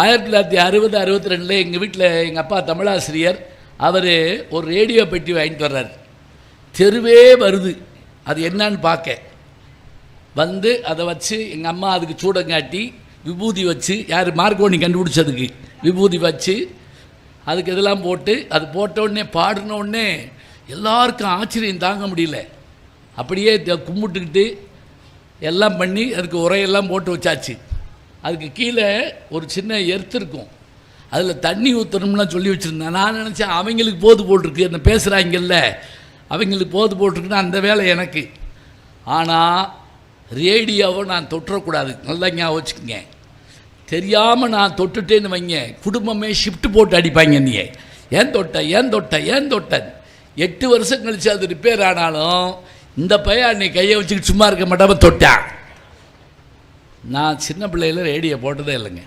ஆயிரத்தி தொள்ளாயிரத்தி அறுபது அறுபத்தி ரெண்டில் எங்கள் வீட்டில் எங்கள் அப்பா தமிழாசிரியர் அவர் ஒரு ரேடியோ பெட்டி வாங்கிட்டு வர்றார். தெருவே வருது. அது என்னன்னு பார்க்க. வந்து அதை வச்சு எங்கள் அம்மா அதுக்கு சூடங்காட்டி விபூதி வச்சு யார் மார்க்கோனி கண்டுபிடிச்சதுக்கு விபூதி வச்சு அதுக்கு இதெல்லாம் போட்டு அது போட்ட உடனே எல்லாருக்கும் ஆச்சரியம் தாங்க முடியல. அப்படியே கும்பிட்டுக்கிட்டு எல்லாம் பண்ணி அதுக்கு உரையெல்லாம் போட்டு வச்சாச்சு. அதுக்கு கீழே ஒரு சின்ன எர்த்து இருக்கும். அதில் தண்ணி ஊற்றணும்லாம் சொல்லி வச்சுருந்தேன். நான் நினச்சேன் அவங்களுக்கு போது போட்டிருக்கு. என்ன பேசுகிறாங்கல்ல அவங்களுக்கு போது போட்டிருக்குன்னா அந்த வேலை எனக்கு. ஆனால் ரேடியோவை நான் தொட்டுறக்கூடாது நல்லா ஞாபகம் வச்சுக்கோங்க. தெரியாமல் நான் தொட்டுட்டேன்னு வைங்க. குடும்பமே ஷிஃப்ட் போட்டு அடிப்பாங்க நீ ஏன் தொட்ட? ஏன் தொட்ட? ஏன் தொட்ட எட்டு வருஷம் கழிச்சு அது ரிப்பேர் ஆனாலும் இந்த பையன் அன்னைக்கு கையை வச்சுக்கிட்டு சும்மா இருக்க மாட்டாமல் தொட்டான். நான் சின்ன பிள்ளையில் ரேடியோ போட்டதே இல்லைங்க.